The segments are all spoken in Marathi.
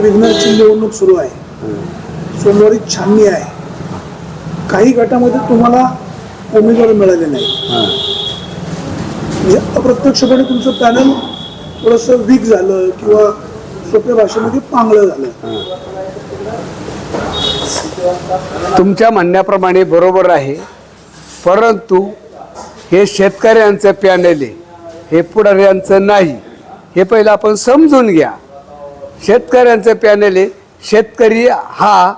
विघ्नाची निवडणूक सुरू आहे. सोमवारी छाननी आहे. काही गटामध्ये तुम्हाला उमेदवार मिळाले नाही. म्हणजे अप्रत्यक्षपणे तुमचं पॅनल थोडंसं वीक झालं किंवा सोप्या भाषेमध्ये पांगळं झालं. तुमच्या म्हणण्याप्रमाणे बरोबर आहे. परंतु हे शेतकऱ्यांचं पॅनल आहे. हे पुढाऱ्यांचं नाही. हे पहिलं आपण समजून घ्या. शेतकऱ्यांचं पॅनल आहे. शेतकरी हा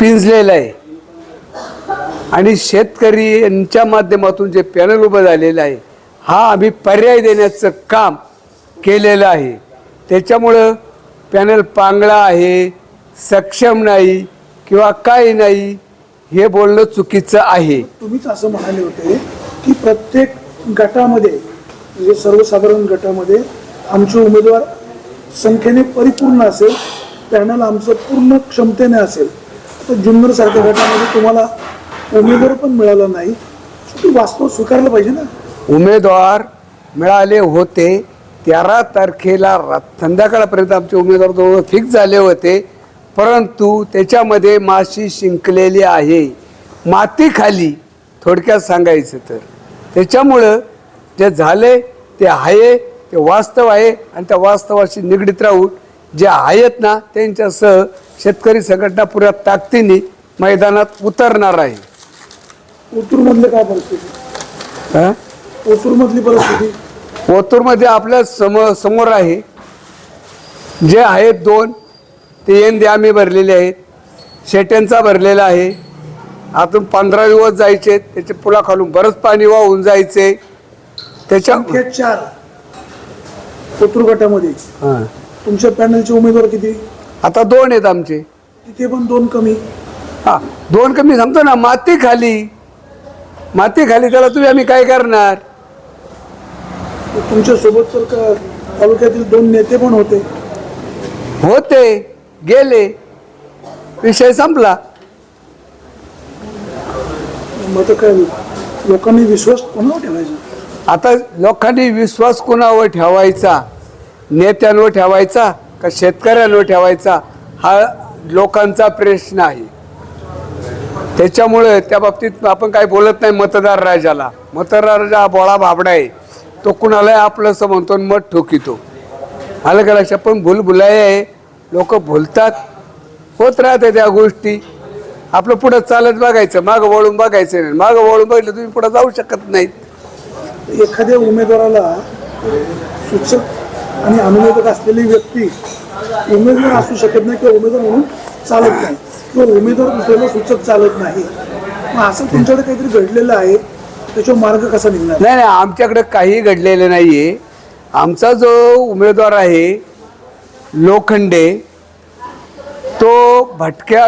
पिंजलेला आहे. आणि शेतकरी यांच्या माध्यमातून जे पॅनल उभं झालेलं आहे हा आम्ही पर्याय देण्याचं काम केलेलं आहे. त्याच्यामुळं पॅनल पांगळा आहे सक्षम नाही किंवा काही नाही हे बोलणं चुकीचं आहे. तुम्हीच असं म्हणाले होते की प्रत्येक गटामध्ये म्हणजे सर्वसाधारण गटामध्ये आमचे उमेदवार संख्येने परिपूर्ण असेल पॅनल आमचं पूर्ण क्षमतेने असेल तर जुन्नर सारख्या गटामध्ये तुम्हाला उमेदवार पण मिळाला नाही. शेवटी वास्तव स्वीकारलं पाहिजे ना. उमेदवार मिळाले होते तेरा तारखेला रा संध्याकाळपर्यंत आमचे उमेदवार जवळ फिक्स झाले होते परंतु त्याच्यामध्ये माशी शिंकलेली आहे. माती खाली थोडक्यात सांगायचं तर. त्याच्यामुळं जे झाले ते आहे. ते वास्तव आहे आणि त्या वास्तवाशी निगडीत राहून जे आहेत ना त्यांच्यासह शेतकरी संघटना पुऱ्या ताकदीने मैदानात उतरणार आहे. ओतूरमधलं काय परिस्थिती? हां? ओतूरमधली परिस्थिती? ओतूरमध्ये आपल्यासमोर समोर आहे. जे आहेत दोन ते एन आम्ही भरलेले आहेत. शेट्यांचा भरलेला आहे. आतून पंधरा दिवस जायचे त्याच्या पुलाखालून बरंच पाणी वाहून जायचे. त्याच्या चार. ओतूर गटामध्ये हां. तुमच्या पॅनलचे उमेदवार किती? आता दोन आहेत आमचे. तिथे पण दोन कमी. हा दोन कमी सांगतो ना माती खाली. माती खाली त्याला तुम्ही आम्ही काय करणार? तुमच्यासोबत तर का तालुक्यातील दोन नेते पण होते? होते गेले. विषय संपला. मग आता काय लोकांनी विश्वास कोणावर ठेवायचा? आता लोकांनी विश्वास कुणावर ठेवायचा? नेत्यांवर ठेवायचा का शेतकऱ्यांवर ठेवायचा? हा लोकांचा प्रश्न आहे. त्याच्यामुळे त्या बाबतीत आपण काही बोलत नाही मतदार राजाला. मतदार राजा हा बोळा भाबडा आहे. तो कुणालाही आपलंसं म्हणतो मत ठोकितो. आलं का लक्षात? पण भूलभुलाय आहे. लोक भुलतात. होत राहते त्या गोष्टी. आपलं पुढं चालत बघायचं. मागं वळून बघायचं नाही. मागं वळून बघितलं तुम्ही पुढं जाऊ शकत नाहीत. एखाद्या उमेदवाराला सूचक आणि अनुमोदक असलेली व्यक्ती उमेदवार असू शकत नाही किंवा उमेदवार म्हणून चालत नाही किंवा उमेदवार दुसऱ्याला सूचक चालत नाही. मग असं तुमच्याकडे काहीतरी घडलेलं आहे त्याच्यावर मार्ग कसा निघणार? नाही नाही आमच्याकडे काही घडलेलं नाही आहे आमचा जो उमेदवार आहे लोखंडे तो भटक्या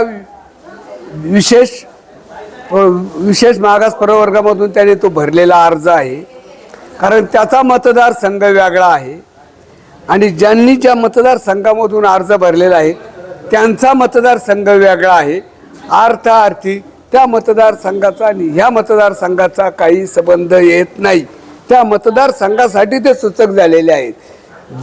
विशेष विशेष मागास प्रवर्गामधून त्याने तो भरलेला अर्ज आहे. कारण त्याचा मतदारसंघ वेगळा आहे. आणि ज्यांनी ज्या मतदारसंघामधून अर्ज भरलेला आहे त्यांचा मतदारसंघ वेगळा आहे. अर्थार्थी त्या मतदारसंघाचा आणि ह्या मतदारसंघाचा काही संबंध येत नाही. त्या मतदारसंघासाठी ते सूचक झालेले आहेत.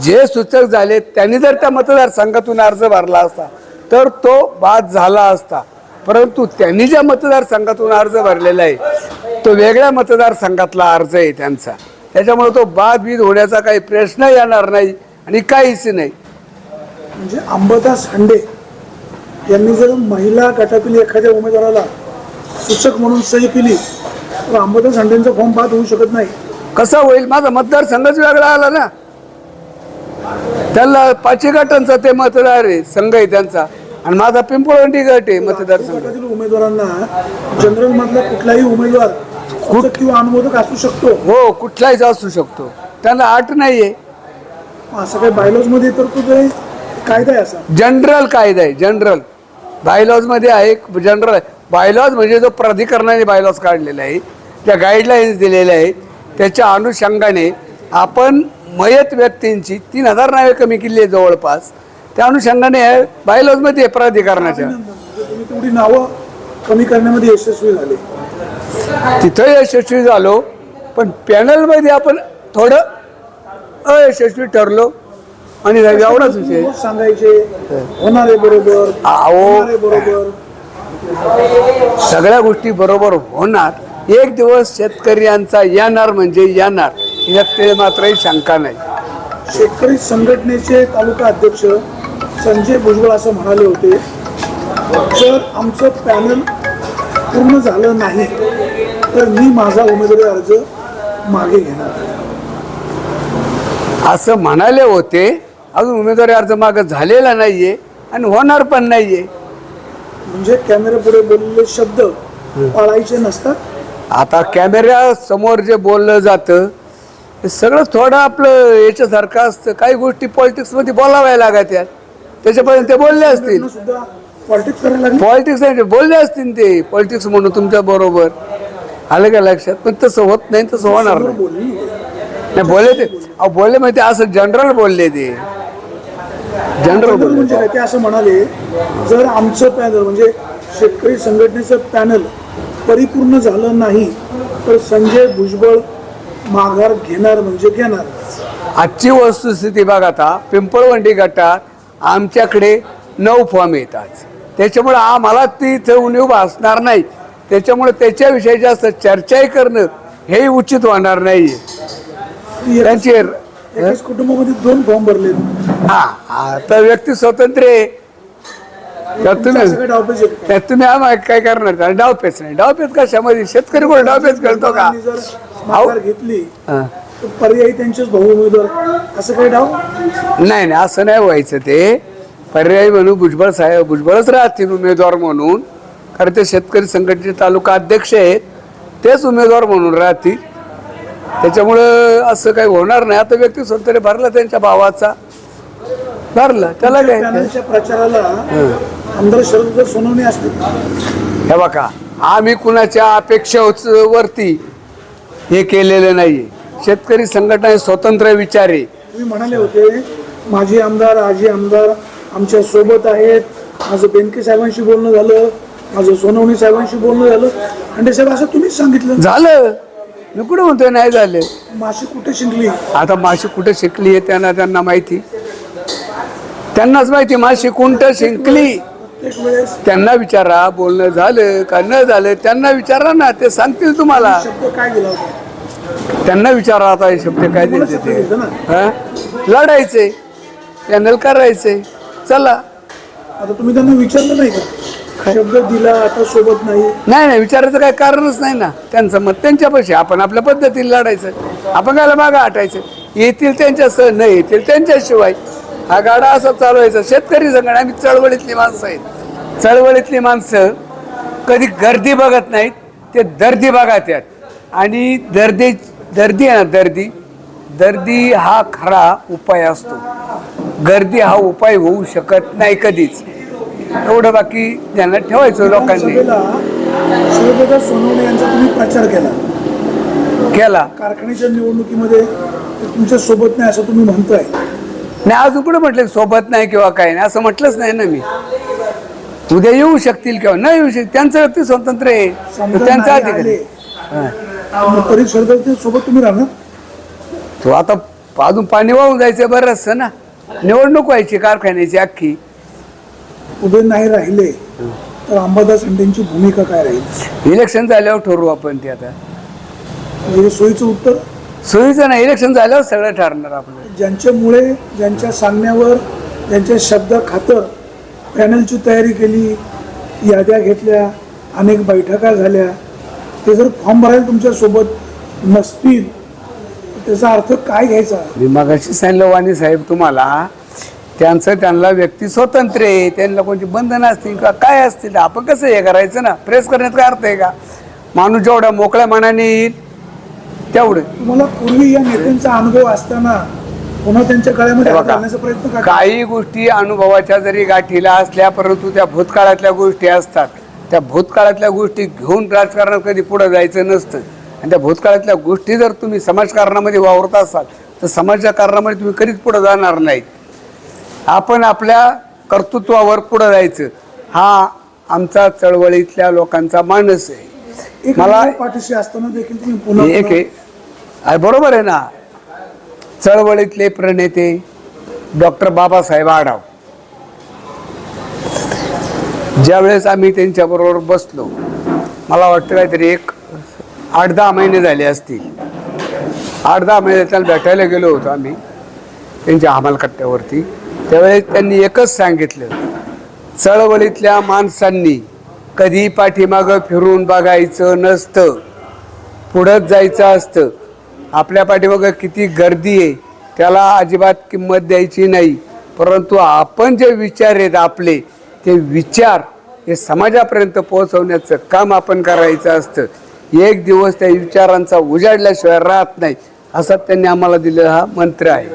जे सूचक झाले त्यांनी जर त्या मतदारसंघातून अर्ज भरला असता तर तो बाद झाला असता. परंतु त्यांनी ज्या मतदारसंघातून अर्ज भरलेला आहे तो वेगळ्या मतदारसंघातला अर्ज आहे त्यांचा. त्याच्यामुळे तो बाद बीद होण्याचा काही प्रश्न येणार नाही आणि काहीच नाही. म्हणजे अंबादास हंडे यांनी जर महिला गटातील एखाद्या उमेदवाराला सूचक म्हणून सही केली तर अंबादास हंडेंचा फॉर्म बाद होऊ शकत नाही. कसं होईल? माझा मतदारसंघच वेगळा आला ना. त्याला पाचही गटांचा ते मतदार आहे संघ आहे त्यांचा. आणि माझा पिंपळवंडी गट आहे मतदारसंघ. गटातील उमेदवारांना जनरल मधला कुठलाही उमेदवार सूचक किंवा अनुमोदक असू शकतो. हो कुठलाही असू शकतो. त्यांना अट नाही आहे असं काही बायलॉजमध्ये तरतूद आहे? कायदा आहे असा. जनरल कायदा आहे जनरल बायलॉजमध्ये आहे जनरल बायलॉज म्हणजे जो प्राधिकरणाने बायलॉज काढलेला आहे त्या गाईडलाईन्स दिलेल्या आहेत त्याच्या अनुषंगाने आपण मयत व्यक्तींची तीन हजार नावे कमी केली आहे जवळपास. त्या अनुषंगाने बायलॉजमध्ये आहे प्राधिकरणाच्या. म्हणजे तुम्ही तेवढी नावं कमी करण्यामध्ये यशस्वी झाले. तिथं यशस्वी झालो पण पॅनलमध्ये आपण थोडं अयशस्वी ठरलो. आणि एवढाच विषय. सांगायचे. होणार बरोबर आहे बरोबर. सगळ्या गोष्टी बरोबर होणार. एक दिवस शेतकरी यांचा येणार म्हणजे येणार. यात मात्रही शंका नाही. शेतकरी संघटनेचे तालुका अध्यक्ष संजय भुजबळ असं म्हणाले होते जर आमचं पॅनल पूर्ण झालं नाही तर मी माझा उमेदवारी अर्ज मागे घेणार. असं म्हणाले होते अजून उमेदवारी अर्ज मागं झालेला नाहीये आणि होणार पण नाहीये. म्हणजे कॅमेऱ्यापुढे बोललेले शब्द पाळायचे नसतात? आता कॅमेऱ्या समोर जे बोललं जातं हे सगळं थोडं आपलं याच्यासारखं असतं. काही गोष्टी पॉलिटिक्समध्ये बोलाव्या लागत यात त्याच्यापर्यंत ते बोलले असतील. पॉलिटिक्स पॉलिटिक्स बोलले असतील ते. पॉलिटिक्स म्हणून तुमच्या बरोबर. आलं का लक्षात? पण तसं होत नाही तसं होणार नाही. बोलली. नाही बोलले ते. अहो बोलले म्हणजे असं जनरल बोलले ते. जनरल बोलले म्हणजे काय ते असं म्हणाले जर आमचं पॅनल म्हणजे शेतकरी संघटनेचं पॅनल परिपूर्ण झालं नाही तर संजय भुजबळ माघार घेणार म्हणजे घेणार. आजची वस्तुस्थिती बघा आता पिंपळवंडी गटात आमच्याकडे नऊ फॉर्म येतात. त्याच्यामुळे आम्हाला ती इथं उणीव भासणार नाही. त्याच्यामुळे त्याच्याविषयी जास्त चर्चाही करणं हेही उचित होणार नाही. त्यांची कुटुंबामध्ये दोन फॉर्म भरले. हा आता व्यक्ती स्वतंत्र आहे. त्यात तुम्ही? त्यात आम्हाला काय करणार? डावपेच नाही. डावपेच कशामध्ये? शेतकरी कोण डावपेच खेळतो का? माघार घेतली. तर पर्यायी त्यांचेच भाऊ उमेदवार. असं काही डाव? नाही नाही असं नाही व्हायचं ते. पर्यायी म्हणून भुजबळ साहेब भुजबळच राहतील उमेदवार म्हणून. कारण ते शेतकरी संघटनेचे तालुका अध्यक्ष आहेत तेच उमेदवार म्हणून राहतील. त्याच्यामुळं असं काही होणार नाही. आता व्यक्ती स्वतंत्र भरला त्यांच्या भावाचा. भरला. त्याला काय प्रचाराला आमदार शरद सोनवणे हे बघा आम्ही कुणाच्या अपेक्षेवरती हे केलेलं नाही शेतकरी संघटना हे स्वतंत्र विचार आहे. तुम्ही म्हणाले होते माझे आमदार आजी आमदार आमच्यासोबत आहेत. माझं बेनके साहेबांशी बोलणं झालं. माझं सोनवणे साहेबांशी बोलणं झालं. अंडे साहेब असं तुम्हीच सांगितलं. झालं. मी कुठं म्हणतोय नाही झालं. माशी कुठे शिंकली? आता माशी कुठे शिकली आहे त्यांना त्यांना माहिती. त्यांनाच माहिती माशी कुंठ शिंकली? प्रत्येक वेळेस त्यांना विचारा बोलणं झालं का न झालं त्यांना विचारा ना ते सांगतील तुम्हाला. शब्द काय दिला होता? त्यांना विचारा आता हे शब्द काय देते ते. हा? लढायचे पॅनल करायचे. चला. आता तुम्ही त्यांना विचारलं नाही का? शब्द दिला आता सोबत नाही. नाही नाही विचारायचं काही कारणच नाही ना. त्यांचं मत त्यांच्यापाशी आपण आपल्या पद्धतीने लढायचं. आपण काय मागं हटायचं? येतील त्यांच्या सह न येतील त्यांच्याशिवाय. हा गाडा असा चालवायचा. शेतकरी संघटना आम्ही चळवळीतली माणसं आहेत. चळवळीतली माणसं कधी गर्दी बघत नाहीत ते दर्दी बघत आहेत. आणि दर्दी दर्दी आहे ना दर्दी. दर्दी हा खरा उपाय असतो. गर्दी हा उपाय होऊ शकत नाही कधीच. एवढं बाकी ध्यानात ठेवायचं लोकांनी. सोनवणे यांचा तुम्ही प्रचार केला. केला. कारखान्याच्या निवडणुकीमध्ये तुमच्यासोबत नाही असं तुम्ही म्हणताय. नाही अजून कुठं म्हटलं सोबत नाही किंवा काय नाही असं म्हटलंच नाही ना मी. उद्या येऊ शकतील किंवा नाही येऊ शकतील त्यांचं व्यक्ती स्वतंत्र आहे. तो त्यांचा अधिकार आहे. तरी सोबत तुम्ही राहणार? तो आता अजून पाणी वाहून जायचं बरंच ना. निवडणूक व्हायची कारखान्याची अख्खी. उभे नाही राहिले तर अंबादास अंडेंची भूमिका काय राहील? इलेक्शन झाल्यावर ठरवू आपण ते आता. म्हणजे सोयीचं उत्तर? सोयीचं नाही इलेक्शन झाल्यावर सगळं ठरणार आपलं. ज्यांच्यामुळे ज्यांच्या सांगण्यावर ज्यांच्या शब्द खातर पॅनलची तयारी केली याद्या घेतल्या अनेक बैठका झाल्या ते जर फॉर्म भरायला तुमच्यासोबत नसतील त्याचा अर्थ काय घ्यायचा? मी मगाशी सांगितलं वाणी साहेब तुम्हाला त्यांचं त्यांना व्यक्ती स्वतंत्र आहे. त्यांना कोणती बंधनं असतील किंवा काय असतील आपण कसं हे करायचं ना? प्रेस करण्यात काय अर्थ आहे का? माणूस जेवढा मोकळ्या मनाने येईल तेवढं. तुम्हाला पूर्वी या नेत्यांचा अनुभव असताना पुन्हा त्यांच्या हात बघा, घालण्याचा प्रयत्न करा काही गोष्टी अनुभवाच्या जरी गाठीला असल्या परंतु त्या भूतकाळातल्या गोष्टी असतात. त्या भूतकाळातल्या गोष्टी घेऊन राजकारणात कधी पुढे जायचं नसतं. आणि त्या भूतकाळातल्या गोष्टी जर तुम्ही समाजकारणामध्ये वावरत असाल तर समाजाच्या कारणामध्ये तुम्ही कधीच पुढे जाणार नाहीत. आपण आपल्या कर्तृत्वावर पुढे जायचं. हा आमचा चळवळीतल्या लोकांचा मानस आहे. मला- पाठीशी असताना देखील एक आहे. बरोबर आहे ना. चळवळीतले प्रणेते डॉक्टर बाबासाहेब आढाव. ज्यावेळेस आम्ही त्यांच्याबरोबर बसलो मला वाटतं काहीतरी एक आठ दहा महिने झाले असतील. आठ दहा महिने त्यांना भेटायला गेलो होतो आम्ही त्यांच्या हमालकट्ट्यावरती त्यावेळेस त्यांनी एकच सांगितलं चळवळीतल्या माणसांनी कधी पाठीमागं फिरून बघायचं नसतं. पुढंच जायचं असतं. आपल्या पाठीमागं किती गर्दी आहे त्याला अजिबात किंमत द्यायची नाही. परंतु आपण जे विचार आहेत आपले ते विचार हे समाजापर्यंत पोहोचवण्याचं काम आपण करायचं असतं. एक दिवस त्या विचारांचा उजाडल्याशिवाय राहत नाही असा त्यांनी आम्हाला दिलेला हा मंत्र आहे.